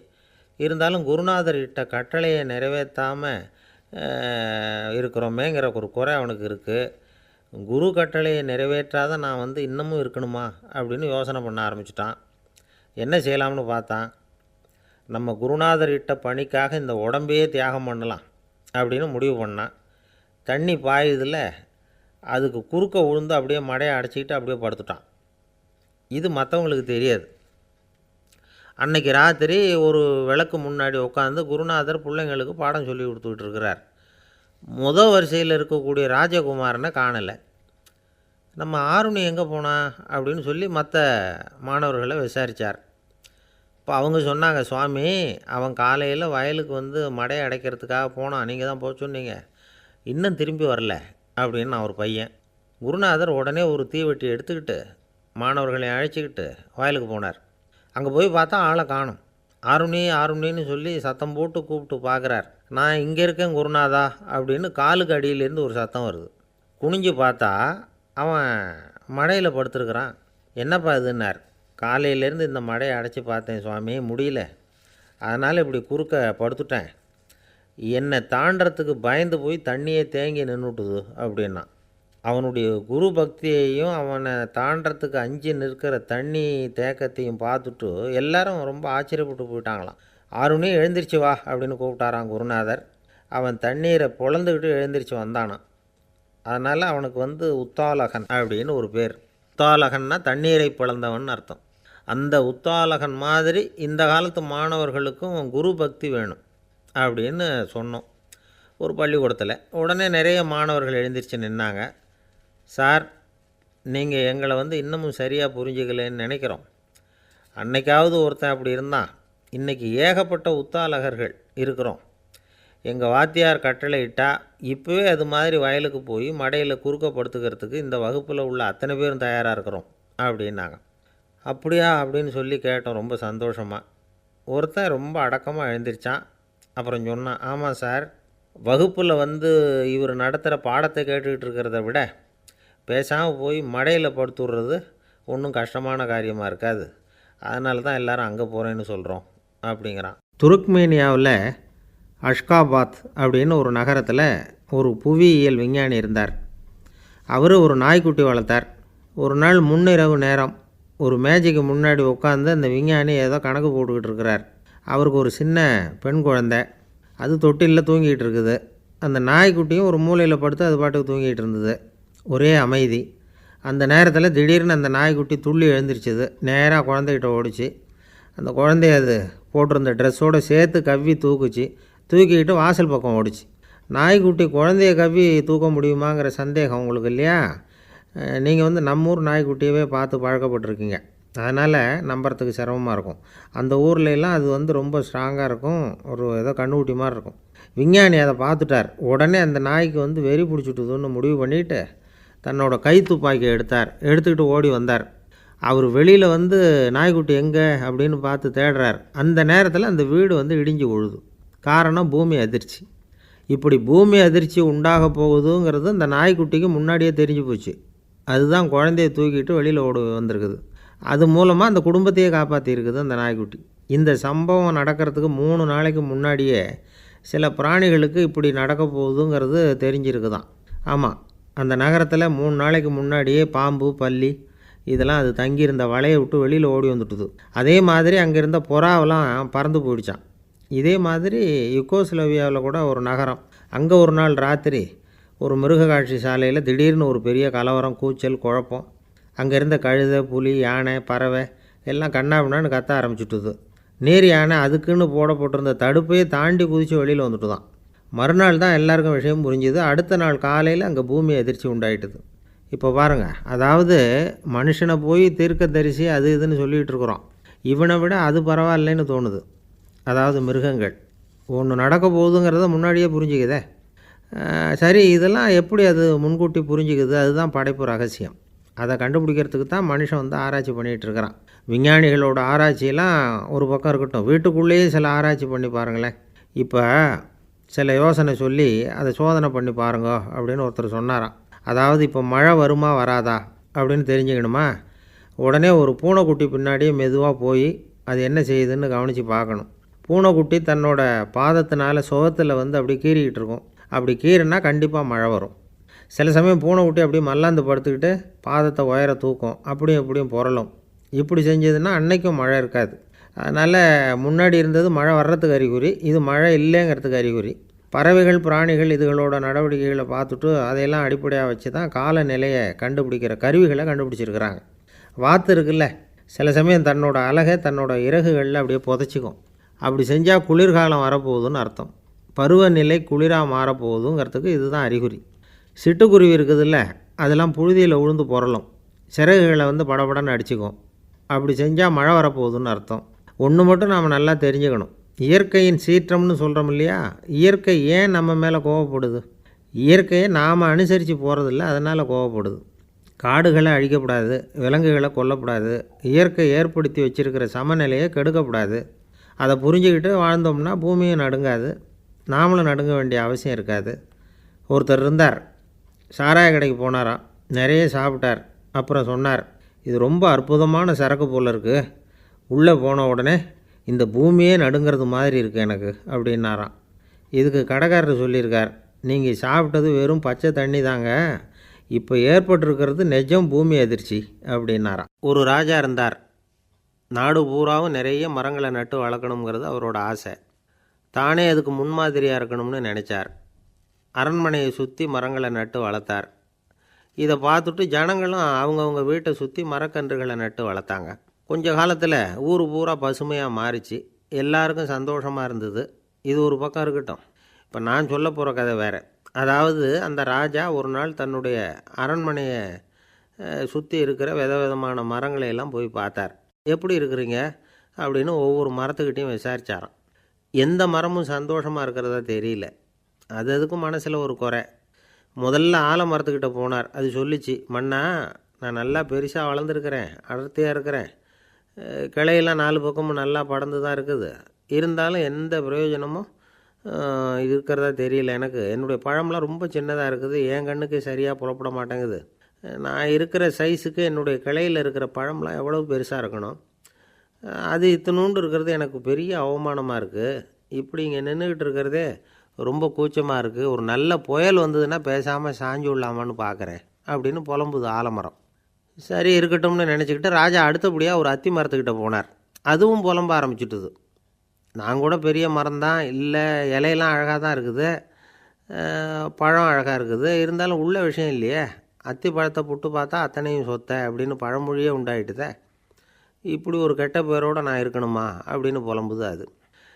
இருந்தாலும் குருநாதர் இட்ட கட்டளையை நிறைவேற்றாமல் இருக்கிறோமேங்கிற ஒரு குறை அவனுக்கு இருக்குது குரு கட்டளையை நிறைவேற்றாத நான் வந்து இன்னமும் இருக்கணுமா அப்படின்னு யோசனை பண்ண ஆரம்பிச்சிட்டான். என்ன செய்யலாம்னு பார்த்தான். நம்ம குருநாதர் இட்ட பணிக்காக இந்த உடம்பையே தியாகம் பண்ணலாம் அப்படின்னு முடிவு பண்ணான் தண்ணி பாயுதில் அதுக்கு குறுக்க விழுந்து அப்படியே மடையை அடைச்சிக்கிட்டு அப்படியே படுத்துட்டான். இது மற்றவங்களுக்கு தெரியாது. அன்னைக்கு ராத்திரி ஒரு விளக்கு முன்னாடி உட்காந்து குருநாதர் பிள்ளைங்களுக்கு பாடம் சொல்லி கொடுத்துக்கிட்டு இருக்கிறார். முத வரிசையில் இருக்கக்கூடிய ராஜகுமாரனை காணலை. நம்ம ஆருணி எங்கே போனா அப்படின்னு சொல்லி மற்ற மாணவர்களை விசாரித்தார் இப்போ அவங்க சொன்னாங்க சுவாமி அவன் காலையில் வயலுக்கு வந்து மடையை அடைக்கிறதுக்காக போனான். நீங்கள் தான் போக சொன்னீங்க. இன்னும் திரும்பி வரல அப்படின்னு அவர் பையன். குருநாதர் உடனே ஒரு தீவெட்டி எடுத்துக்கிட்டு மாணவர்களை அழைச்சிக்கிட்டு வயலுக்கு போனார். அங்கே போய் பார்த்தா ஆளை காணும். ஆருணி ஆருணின்னு சொல்லி சத்தம் போட்டு கூப்பிட்டு பார்க்குறார் நான் இங்கே இருக்கேன் குருநாதா அப்படின்னு காலுக்கு அடியிலேருந்து ஒரு சத்தம் வருது. குனிஞ்சு பார்த்தா அவன் மழையில் படுத்துருக்குறான். என்னப்பா இதுன்னார்? காலையிலேருந்து இந்த மடையை அடைச்சி பார்த்தேன் சுவாமி. முடியல. அதனால் இப்படி குறுக்க படுத்துட்டேன். என்னை தாண்டறதுக்கு பயந்து போய் தண்ணியே தேங்கி நின்றுட்டுது அப்படின்னா. அவனுடைய குரு பக்தியையும் அவனை தாண்டறதுக்கு அஞ்சு நிற்கிற தண்ணி தேக்கத்தையும் பார்த்துட்டு எல்லாரும் ரொம்ப ஆச்சரியப்பட்டு போயிட்டாங்களாம். ஆறுனே எழுந்திரிச்சு வா அப்படின்னு கூப்பிட்டாரான் குருநாதர். அவன் தண்ணீரை பொழந்துக்கிட்டு எழுந்திரிச்சு வந்தானான் அதனால் அவனுக்கு வந்து உத்தாலகன் அப்படின்னு ஒரு பேர். உத்தாலகன்னா தண்ணீரை பிளந்தவன் அர்த்தம். அந்த உத்தாலகன் மாதிரி இந்த காலத்து மாணவர்களுக்கும் குரு பக்தி வேணும் அப்படின்னு சொன்னோம். ஒரு பள்ளிக்கூடத்தில். உடனே நிறைய மாணவர்கள் எழுந்திரிச்சு நின்னாங்க. சார் நீங்கள் எங்களை வந்து இன்னமும் சரியாக புரிஞ்சுக்கலன்னு நினைக்கிறோம். அன்னைக்காவது ஒருத்தன் அப்படி இருந்தான். இன்றைக்கி ஏகப்பட்ட உத்தாலகர்கள் இருக்கிறோம். எங்கள் வாத்தியார் கட்டளை இட்டால் இப்போவே அது மாதிரி வயலுக்கு போய் மடையில் குறுக்கப்படுத்துக்கிறதுக்கு இந்த வகுப்பில் உள்ள அத்தனை பேரும் தயாராக இருக்கிறோம். அப்படின்னாங்க. அப்படியா? அப்படின்னு சொல்லி கேட்டோம். ரொம்ப சந்தோஷமாக ஒருத்தன் ரொம்ப அடக்கமாக எழுந்திரிச்சான். அப்புறம் சொன்னான் ஆமாம் சார் வகுப்பில் வந்து இவர் நடத்துகிற பாடத்தை கேட்டுக்கிட்டு இருக்கிறத விட பேசாமல் போய் மடையில் படுத்துடுறது ஒன்றும் கஷ்டமான காரியமாக இருக்காது. அதனால தான் எல்லாரும் அங்கே போகிறேன்னு சொல்கிறோம் அப்படிங்கிறான். துருக்மேனியாவில் அஷ்காபாத் அப்படின்னு ஒரு நகரத்தில் ஒரு புவியியல் விஞ்ஞானி இருந்தார். அவர் ஒரு நாய்க்குட்டி வளர்த்தார். ஒரு நாள் முன்னிரவு நேரம் ஒரு மேஜைக்கு முன்னாடி உட்காந்து அந்த விஞ்ஞானி ஏதோ கணக்கு போட்டுக்கிட்டு இருக்கிறார். அவருக்கு ஒரு சின்ன பெண் குழந்தை. அது தொட்டிலில் தூங்கிகிட்டு இருக்குது. அந்த நாய்க்குட்டியும் ஒரு மூலையில் படுத்து அது பாட்டுக்கு தூங்கிட்டு இருந்தது. ஒரே அமைதி. அந்த நேரத்தில் திடீர்னு அந்த நாய்க்குட்டி துள்ளி எழுந்திரிச்சது. நேராக குழந்தைகிட்ட ஓடிச்சு. அந்த குழந்தைய அது போட்டிருந்த ட்ரெஸ்ஸோடு சேர்த்து கவ்வி தூக்குச்சு. தூக்கிக்கிட்டு வாசல் பக்கம் ஓடிச்சு. நாய்க்குட்டி குழந்தைய கவ்வி தூக்க முடியுமாங்கிற சந்தேகம் உங்களுக்கு இல்லையா? நீங்கள் வந்து நம்ம ஊர் நாய்க்குட்டியவே பார்த்து பழக்கப்பட்டிருக்கீங்க. அதனால் நம்புறதுக்கு சிரமமாக இருக்கும். அந்த ஊர்ல அது வந்து ரொம்ப ஸ்ட்ராங்காக இருக்கும். ஒரு ஏதோ கண்ணுக்குட்டி மாதிரி இருக்கும். விஞ்ஞானி அதை பார்த்துட்டார். உடனே அந்த நாய்க்கு வந்து வெறி பிடிச்சிட்டுதுன்னு முடிவு பண்ணிவிட்டு தன்னோட கை துப்பாக்கியை எடுத்தார். எடுத்துக்கிட்டு ஓடி வந்தார். அவர் வெளியில் வந்து நாய்க்குட்டி எங்கே? அப்படின்னு பார்த்து தேடுறார். அந்த நேரத்தில் அந்த வீடு வந்து இடிஞ்சு விழுது காரணம் பூமி அதிர்ச்சி. இப்படி பூமி அதிர்ச்சி உண்டாக போகுதுங்கிறது அந்த நாய்க்குட்டிக்கு முன்னாடியே தெரிஞ்சு போச்சு. அதுதான் குழந்தைய தூக்கிட்டு வெளியில் ஓடு வந்திருக்குது. அது மூலமாக அந்த குடும்பத்தையே காப்பாற்றிருக்குது அந்த நாய்க்குட்டி. இந்த சம்பவம் நடக்கிறதுக்கு மூணு நாளைக்கு முன்னாடியே சில பிராணிகளுக்கு இப்படி நடக்க போகுதுங்கிறது தெரிஞ்சிருக்குதான். ஆமாம் அந்த நகரத்தில் மூணு நாளைக்கு முன்னாடியே பாம்பு பல்லி இதெல்லாம் அது தங்கியிருந்த வலையை விட்டு வெளியில் ஓடி வந்துட்டுது. அதே மாதிரி அங்கே இருந்த புறாவெல்லாம் பறந்து போயிடுச்சான் இதே மாதிரி யுகோஸ்லோவியாவில் கூட ஒரு நகரம். அங்கே ஒரு நாள் ராத்திரி ஒரு மிருக காட்சி சாலையில் திடீர்னு ஒரு பெரிய கலவரம் கூச்சல் குழப்பம். அங்கே இருந்த கழுதை புலி யானை பறவை எல்லாம் கண்ணாபின்னான்னு கத்த ஆரம்பிச்சுட்டுது. நேர் யானை அதுக்குன்னு போடப்பட்டிருந்த தடுப்பையே தாண்டி குதித்து வெளியில் வந்துட்டு தான் மறுநாள் தான் எல்லாருக்கும் விஷயம் புரிஞ்சுது. அடுத்த நாள் காலையில் அங்கே பூமி அதிர்ச்சி உண்டாயிட்டுது. இப்போ பாருங்கள் அதாவது மனுஷனை போய் தீர்க்க தரிசி அது இதுன்னு சொல்லிகிட்டு இருக்கிறோம். இவனை விட அது பரவாயில்லைன்னு தோணுது. அதாவது மிருகங்கள். ஒன்று நடக்க போகுதுங்கிறத முன்னாடியே புரிஞ்சுக்குதே. சரி இதெல்லாம் எப்படி அது முன்கூட்டி புரிஞ்சுக்குது? அதுதான் படைப்பு ரகசியம். அதை கண்டுபிடிக்கிறதுக்கு தான் மனுஷன் வந்து ஆராய்ச்சி பண்ணிகிட்டு இருக்கிறான். விஞ்ஞானிகளோட ஆராய்ச்சியெல்லாம் ஒரு பக்கம் இருக்கட்டும். வீட்டுக்குள்ளேயே சில ஆராய்ச்சி பண்ணி பாருங்களேன். இப்போ சில யோசனை சொல்லி அதை சோதனை பண்ணி பாருங்க அப்படின்னு ஒருத்தர் சொன்னாராம். அதாவது இப்போ மழை வருமா வராதா அப்படின்னு தெரிஞ்சுக்கணுமா? உடனே ஒரு பூனைக்குட்டி பின்னாடியே மெதுவாக போய் அது என்ன செய்யுதுன்னு கவனித்து பார்க்கணும். பூனைக்குட்டி தன்னோட பாதத்தினால சுகத்தில் வந்து அப்படி கீறிக்கிட்டு இருக்கும். அப்படி கீறினா கண்டிப்பாக மழை வரும். சில சமயம் பூனை விட்டு அப்படியே மல்லாந்து படுத்துக்கிட்டு பாதத்தை உயர தூக்கும். அப்படியும் இப்படியும் புரளும் இப்படி செஞ்சதுன்னா அன்னைக்கும் மழை இருக்காது. அதனால் முன்னாடி இருந்தது மழை வர்றதுக்கு அறிகுறி இது மழை இல்லைங்கிறதுக்கு அறிகுறி. பறவைகள் பிராணிகள் இதுகளோட நடவடிக்கைகளை பார்த்துட்டு அதையெல்லாம் அடிப்படையாக வச்சு தான் காலநிலையை கண்டுபிடிக்கிற கருவிகளை கண்டுபிடிச்சிருக்கிறாங்க. வாத்து இருக்குல்ல சில சமயம் தன்னோட அழகை தன்னோட இறகுகளில் அப்படியே புதைச்சிக்கும். அப்படி செஞ்சால் குளிர்காலம் வரப்போகுதுன்னு அர்த்தம். பருவநிலை குளிராக மாறப்போகுதுங்கிறதுக்கு இதுதான் அறிகுறி. சிட்டுக்குருவி இருக்குதுல்ல அதெல்லாம் புழுதியில் உழுந்து புரளும் சிறகுகளை வந்து படபடன்னு அடிச்சுக்கும். அப்படி செஞ்சால் மழை வரப்போகுதுன்னு அர்த்தம். ஒன்று மட்டும் நாம் நல்லா தெரிஞ்சுக்கணும். இயற்கையின் சீற்றம்னு சொல்கிறோம் இல்லையா? இயற்கை ஏன் நம்ம மேலே கோவப்படுது? இயற்கையை நாம் அனுசரித்து போகிறதில்ல அதனால் கோவப்படுது. காடுகளை அழிக்கக்கூடாது விலங்குகளை கொல்லக்கூடாது இயற்கை ஏற்படுத்தி வச்சிருக்கிற சமநிலையை கெடுக்கக்கூடாது அதை புரிஞ்சுக்கிட்டு வாழ்ந்தோம்னா பூமியும் நடுங்காது. நாமளும் நடுங்க வேண்டிய அவசியம் இருக்காது. ஒருத்தர் இருந்தார். சாராய கடைக்கு போனாராம் நிறைய சாப்பிட்டார். அப்புறம் சொன்னார் இது ரொம்ப அற்புதமான சரக்கு போல் இருக்குது உள்ளே போன உடனே இந்த பூமியே நடுங்கிறது மாதிரி இருக்குது எனக்கு அப்படின்னாராம். இதுக்கு கடைக்காரர் சொல்லியிருக்கார் நீங்கள் சாப்பிட்டது வெறும் பச்சை தண்ணி தாங்க. இப்போ ஏற்பட்டிருக்கிறது நெஜம் பூமி அதிர்ச்சி அப்படின்னாராம். ஒரு ராஜா இருந்தார். நாடு பூராவும் நிறைய மரங்களை நட்டு வளர்க்கணுங்கிறது அவரோட ஆசை. தானே அதுக்கு முன்மாதிரியாக இருக்கணும்னு நினச்சார். அரண்மனையை சுற்றி மரங்களை நட்டு வளர்த்தார். இதை பார்த்துட்டு ஜனங்களும் அவங்கவுங்க வீட்டை சுற்றி மரக்கன்றுகளை நட்டு வளர்த்தாங்க. கொஞ்ச காலத்தில் ஊர் பூரா பசுமையாக மாறிச்சு. எல்லாருக்கும் சந்தோஷமாக இருந்தது. இது ஒரு பக்கம் இருக்கட்டும். இப்போ நான் சொல்ல போகிற கதை வேறு. அதாவது அந்த ராஜா ஒரு நாள் தன்னுடைய அரண்மனையை சுற்றி இருக்கிற வித விதமான மரங்களையெல்லாம் போய் பார்த்தார். எப்படி இருக்கிறீங்க? அப்படின்னு ஒவ்வொரு மரத்துக்கிட்டையும் விசாரிச்சாராம். எந்த மரமும் சந்தோஷமாக இருக்கிறதா தெரியல. அது அதுக்கும் மனசில் ஒரு குறை. முதல்ல ஆலமரத்துக்கிட்ட போனார். அது சொல்லிச்சு மண்ணா நான் நல்லா பெருசாக வளர்ந்துருக்கிறேன் அடர்த்தியாக இருக்கிறேன். கிளையெல்லாம் நாலு பக்கமும் நல்லா படர்ந்து தான் இருக்குது. இருந்தாலும் எந்த பிரயோஜனமும் இருக்கிறதா தெரியல எனக்கு. என்னுடைய பழம்லாம் ரொம்ப சின்னதாக இருக்குது. என் கண்ணுக்கு சரியாக புறப்பட மாட்டேங்குது. நான் இருக்கிற சைஸுக்கு என்னுடைய கிளையில் இருக்கிற பழம்லாம் எவ்வளோ பெருசாக இருக்கணும்? அது இத்தினூண்டு இருக்கிறது எனக்கு பெரிய அவமானமாக இருக்குது இப்படி இங்கே நின்றுக்கிட்டு இருக்கிறதே ரொம்ப கூச்சமாக இருக்குது ஒரு நல்ல புயல் வந்ததுன்னா பேசாமல் சாஞ்சு விடலாமான்னு பார்க்குறேன் அப்படின்னு புலம்புது ஆலமரம். சரி இருக்கட்டும்னு நினச்சிக்கிட்டு ராஜா அடுத்தபடியாக ஒரு அத்தி மரத்துக்கிட்ட போனார். அதுவும் புலம்ப ஆரம்பிச்சுட்டுது. நான் கூட பெரிய மரம் தான். இல்லை இலையெல்லாம் அழகாக தான் இருக்குது. பழம் அழகாக இருக்குது. இருந்தாலும் உள்ள விஷயம் இல்லையே. அத்தி பழத்தை புட்டு பார்த்தா அத்தனையும் சொத்தை அப்படின்னு பழமொழியே உண்டாயிட்டுதே. இப்படி ஒரு கெட்ட பேரோட நான் இருக்கணுமா? அப்படின்னு புலம்புது அது.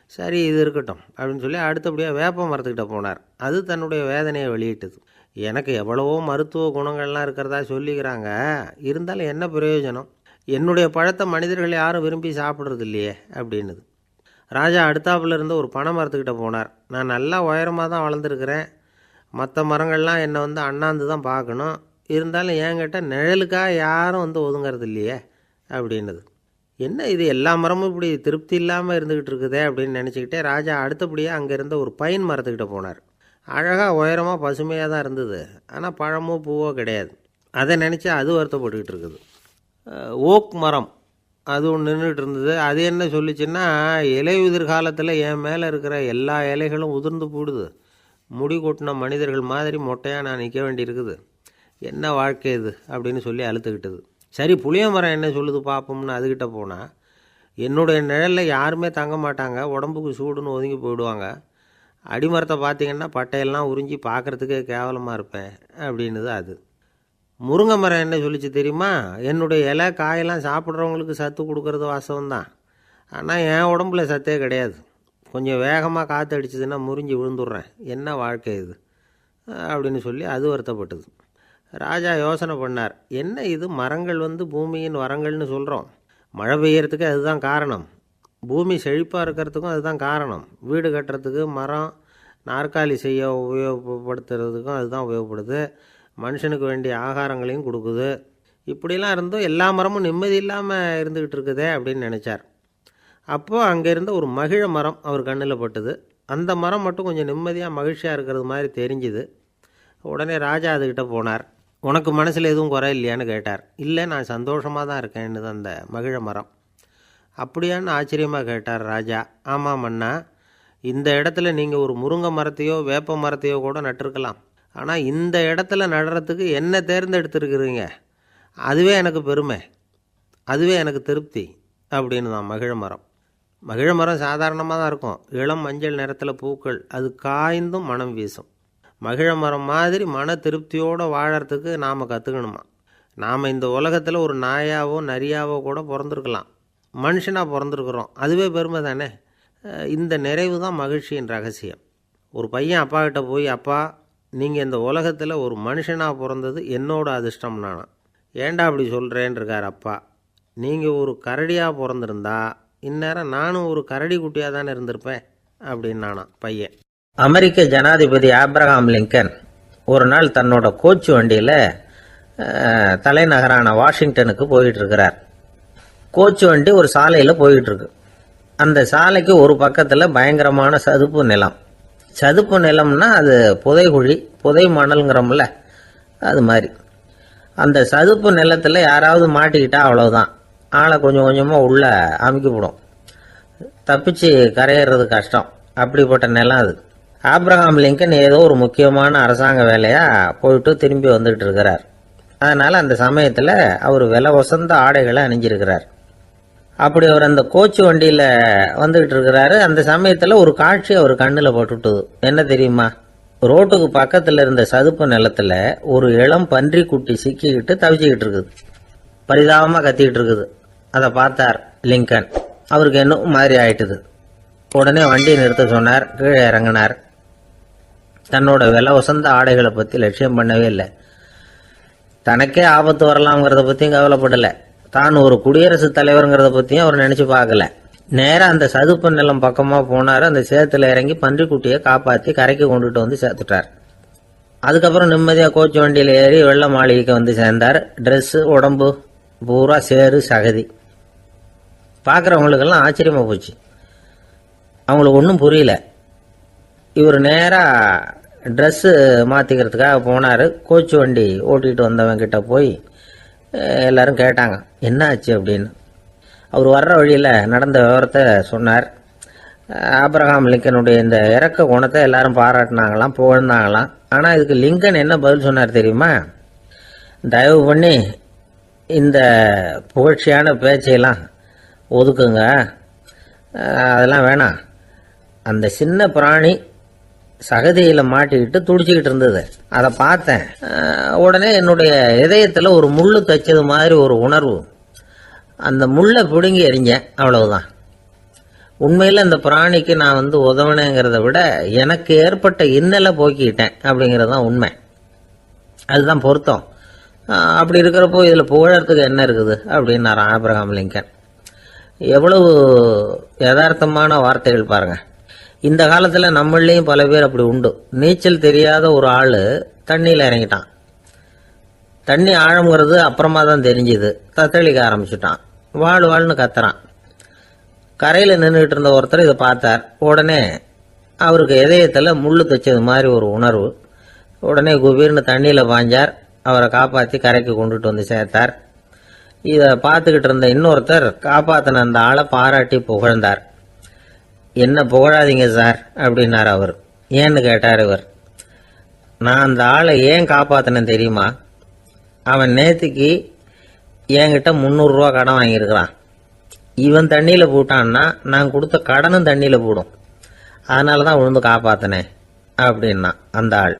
சரி இது இருக்கட்டும் அப்படின்னு சொல்லி அடுத்தபடியாக வேப்ப மரத்துக்கிட்ட போனார். அது தன்னுடைய வேதனையை வெளியிட்டது. எனக்கு எவ்வளவோ மருத்துவ குணங்கள்லாம் இருக்கிறதா சொல்லிக்கிறாங்க. இருந்தாலும் என்ன பிரயோஜனம்? என்னுடைய பழத்தை மனிதர்கள் யாரும் விரும்பி சாப்பிட்றது இல்லையே அப்படின்னுது. ராஜா அடுத்தாப்புல இருந்த ஒரு பனை மரத்துக்கிட்ட போனார். நான் நல்லா உயரமாக தான் வளர்ந்துருக்கிறேன். மற்ற மரங்கள்லாம் என்னை வந்து அண்ணாந்து தான் பார்க்கணும். இருந்தாலும் என்கிட்ட நிழலுக்காக யாரும் வந்து ஒதுங்கிறது இல்லையே அப்படின்னுது. என்ன இது எல்லா மரமும் இப்படி திருப்தி இல்லாமல் இருந்துக்கிட்டு இருக்குதே அப்படின்னு நினச்சிக்கிட்டே ராஜா அடுத்தபடியாக அங்கே இருந்த ஒரு பைன் மரத்துக்கிட்ட போனார். அழகாக உயரமாக பசுமையாக தான் இருந்தது. ஆனால் பழமோ பூவோ கிடையாது. அதை நினச்சி அது வருத்தப்பட்டுக்கிட்டு இருக்குது. ஓக் மரம். அது ஒன்று நின்றுட்டு இருந்தது. அது என்ன சொல்லிச்சுன்னா இலை உதிர் காலத்தில் என் மேலே இருக்கிற எல்லா இலைகளும் உதிர்ந்து போடுது. முடி கொட்டின மனிதர்கள் மாதிரி மொட்டையாக நான் நிற்க வேண்டியிருக்குது. என்ன வாழ்க்கை இது? அப்படின்னு சொல்லி அழுத்துக்கிட்டது. சரி புளியமரம் என்ன சொல்லுது பார்ப்போம்னு அதுக்கிட்ட போனால் என்னுடைய நிழலில் யாருமே தங்க மாட்டாங்க உடம்புக்கு சூடுன்னு ஒதுங்கி போயிடுவாங்க. அடிமரத்தை பார்த்தீங்கன்னா பட்டையெல்லாம் உறிஞ்சி பார்க்குறதுக்கே கேவலமாக இருப்பேன் அப்படின்னுது அது. முருங்கை மரம் என்ன சொல்லிச்சு தெரியுமா? என்னுடைய இலை காயெல்லாம் சாப்பிட்றவங்களுக்கு சத்து கொடுக்கறது வாசவம் ஆனால் என் உடம்புல சத்தே கிடையாது. கொஞ்சம் வேகமாக காற்று அடிச்சதுன்னா முறிஞ்சு விழுந்துடுறேன். என்ன வாழ்க்கை இது? அப்படின்னு சொல்லி அது வருத்தப்பட்டது. ராஜா யோசனை பண்ணார். என்ன இது? மரங்கள் வந்து பூமியின் வரங்கள்னு சொல்கிறோம் மழை பெய்யறதுக்கு அதுதான் காரணம். பூமி செழிப்பாக இருக்கிறதுக்கும் அதுதான் காரணம். வீடு கட்டுறதுக்கு மரம் நாற்காலி செய்ய உபயோகப்படுத்துறதுக்கும் அதுதான் உபயோகப்படுது. மனுஷனுக்கு வேண்டிய ஆகாரங்களையும் கொடுக்குது. இப்படிலாம் இருந்தும் எல்லா மரமும் நிம்மதி இல்லாமல் இருந்துக்கிட்டு இருக்குதே அப்படின்னு நினச்சார். அப்போது அங்கேருந்து ஒரு மகிழ மரம் அவர் கண்ணில் பட்டுது. அந்த மரம் மட்டும் கொஞ்சம் நிம்மதியாக மகிழ்ச்சியாக இருக்கிறது மாதிரி தெரிஞ்சுது. உடனே ராஜா அதுக்கிட்ட போனார். உனக்கு மனசில் எதுவும் குறை இல்லையான்னு கேட்டார். இல்லை நான் சந்தோஷமாக தான் இருக்கேன்னு அந்த மகிழ மரம். அப்படியான்னு ஆச்சரியமாக கேட்டார் ராஜா. ஆமாம் அண்ணா இந்த இடத்துல நீங்கள் ஒரு முருங்கை மரத்தையோ வேப்ப மரத்தையோ கூட நட்டிருக்கலாம். ஆனால் இந்த இடத்துல நடுறதுக்கு என்ன தேர்ந்தெடுத்துருக்குறீங்க? அதுவே எனக்கு பெருமை. அதுவே எனக்கு திருப்தி அப்படின்னு தான் மகிழ மரம். மகிழ மரம் சாதாரணமாக தான் இருக்கும். இளம் மஞ்சள் நிறத்தில் பூக்கள் அது காய்ந்தும் மனம் வீசும். மகிழ மரம் மாதிரி மன திருப்தியோடு வாழறதுக்கு நாம் கற்றுக்கணுமா நாம் இந்த உலகத்தில் ஒரு நாயாவோ நரியாவோ கூட பிறந்திருக்கலாம். மனுஷனாக பிறந்திருக்கிறோம். அதுவே பெருமை தானே? இந்த நிறைவு தான் மகிழ்ச்சியின் ரகசியம். ஒரு பையன் அப்பா கிட்ட போய் அப்பா நீங்கள் இந்த உலகத்தில் ஒரு மனுஷனாக பிறந்தது என்னோட அதிர்ஷ்டம் நானா? ஏண்டா அப்படி சொல்கிறேன்னு இருக்கார் அப்பா. நீங்கள் ஒரு கரடியாக பிறந்திருந்தா இந்நேரம் நானும் ஒரு கரடி குட்டியாக தானே இருந்திருப்பேன் அப்படின்னு நானா பையன். அமெரிக்க ஜனாதிபதி ஆப்ரஹாம் லிங்கன் ஒரு நாள் தன்னோட கோச்சு வண்டியில் தலைநகரான வாஷிங்டனுக்கு போயிட்டு இருக்கிறார் கோச்சு வண்டி ஒரு சாலையில் போயிட்டு இருக்கு அந்த சாலைக்கு ஒரு பக்கத்தில் பயங்கரமான சதுப்பு நிலம். சதுப்பு நிலம்னா அது புதைகுழி புதை மணல்ங்கிறோம்ல அது மாதிரி. அந்த சதுப்பு நிலத்தில் யாராவது மாட்டிக்கிட்டா அவ்வளோதான் ஆளை கொஞ்சம் கொஞ்சமாக உள்ளே அமுக்கிவிடும். தப்பிச்சு கரையிறது கஷ்டம். அப்படிப்பட்ட நிலம் அது. ஆப்ரஹாம் லிங்கன் ஏதோ ஒரு முக்கியமான அரசாங்க வேலையாக போயிட்டு திரும்பி வந்துட்டு இருக்கிறார். அதனால் அந்த சமயத்தில் அவர் விலை வசந்த ஆடைகளை அணிஞ்சிருக்கிறார். அப்படி அவர் அந்த கோச்சு வண்டியில் வந்துகிட்டு இருக்கிறாரு. அந்த சமயத்தில் ஒரு காட்சி அவர் கண்ணில் பட்டுட்டுது. என்ன தெரியுமா? ரோட்டுக்கு பக்கத்தில் இருந்த சதுப்பு நிலத்தில் ஒரு இளம் பன்றி குட்டி சிக்கிக்கிட்டு தவிச்சிக்கிட்டு இருக்குது. பரிதாபமாக கத்திக்கிட்டு இருக்குது. அதை பார்த்தார் லிங்கன். அவருக்கு என்ன மாதிரி ஆயிட்டுது? உடனே வண்டியை நிறுத்த சொன்னார். கீழே இறங்கினார். தன்னோட விலை வசந்த ஆடைகளை பற்றி லட்சியம் பண்ணவே இல்லை. தனக்கே ஆபத்து வரலாம்ங்கிறத பற்றியும் கவலைப்படலை. தான் ஒரு குடியரசுத் தலைவருங்கிறத பற்றியும் அவர் நினச்சி பார்க்கல. நேராக அந்த சதுப்பு நிலம் பக்கமாக போனார். அந்த சேத்துல இறங்கி பன்றிக்குட்டியை காப்பாற்றி கரைக்கு கொண்டுட்டு வந்து சேர்த்துட்டார். அதுக்கப்புறம் நிம்மதியாக கோச்சு வண்டியில் ஏறி வெள்ள மாளிகைக்கு வந்து சேர்ந்தார். ட்ரெஸ்ஸு உடம்பு பூரா சேறு சகதி. பார்க்குறவங்களுக்கெல்லாம் ஆச்சரியமாக போச்சு. அவங்களுக்கு ஒன்றும் புரியல. இவர் நேராக ட்ரெஸ்ஸு மாற்றிக்கிறதுக்காக போனார். கோச்சு வண்டி ஓட்டிகிட்டு வந்தவங்கிட்ட போய் எல்லோரும் கேட்டாங்க என்ன ஆச்சு அப்படின்னு. அவர் வர்ற வழியில் நடந்த விவரத்தை சொன்னார். ஆப்ரஹாம் லிங்கனுடைய இந்த இறக்க குணத்தை எல்லாரும் பாராட்டினாங்களாம் புகழ்ந்தாங்களாம். ஆனால் இதுக்கு லிங்கன் என்ன பதில் சொன்னார் தெரியுமா? தயவு பண்ணி இந்த புகழ்ச்சியான பேச்சையெல்லாம் ஒதுக்குங்க. அதெல்லாம் வேணாம். அந்த சின்ன பிராணி சகதியில் மாட்டிக்கிட்டு துடிச்சிக்கிட்டு இருந்தது. அதை பார்த்தேன். உடனே என்னுடைய இதயத்தில் ஒரு முள் தைச்சது மாதிரி ஒரு உணர்வு. அந்த முள்ளை பிடுங்கி எறிஞ்சேன். அவ்வளவுதான். உண்மையில் இந்த பிராணிக்கு நான் வந்து உதவினேங்கிறத விட எனக்கு ஏற்பட்ட இன்னலை போக்கிக்கிட்டேன் அப்படிங்கிறது தான் உண்மை. அதுதான் பொருத்தம். அப்படி இருக்கிறப்போ இதில் புகழறதுக்கு என்ன இருக்குது? அப்படின்னாரான் ஆபிரகாம் லிங்கன். எவ்வளவு யதார்த்தமான வார்த்தைகள் பாருங்கள் இந்த காலத்தில் நம்மளையும் பல பேர் அப்படி உண்டு. நீச்சல் தெரியாத ஒரு ஆள் தண்ணியில் இறங்கிட்டான். தண்ணி ஆழங்கிறது அப்புறமா தான் தெரிஞ்சுது. தத்தளிக்க ஆரம்பிச்சிட்டான். வாழ் வாழ்னு கத்துறான். கரையில் நின்றுட்டு இருந்த ஒருத்தர் இதை பார்த்தார். உடனே அவருக்கு இதயத்தில் முள்ளு தைச்சது மாதிரி ஒரு உணர்வு. உடனே குபீர்னு தண்ணியில் பாஞ்சார் அவரை காப்பாற்றி கரைக்கு கொண்டுட்டு வந்து சேர்த்தார். இதை பார்த்துக்கிட்டு இருந்த இன்னொருத்தர் காப்பாற்றின அந்த ஆளை பாராட்டி புகழ்ந்தார். என்ன புகழாதீங்க சார் அப்படின்னார் அவர். ஏன்னு கேட்டார் இவர். நான் அந்த ஆளை ஏன் காப்பாற்றினேன் தெரியுமா? அவன் நேத்திக்கு என்கிட்ட முந்நூறுரூவா கடன் வாங்கியிருக்கிறான். இவன் தண்ணியில் போட்டான்னா நான் கொடுத்த கடனும் தண்ணியில் போடும். அதனால தான் விழுந்து காப்பாற்றினேன் அப்படின்னா அந்த ஆள்.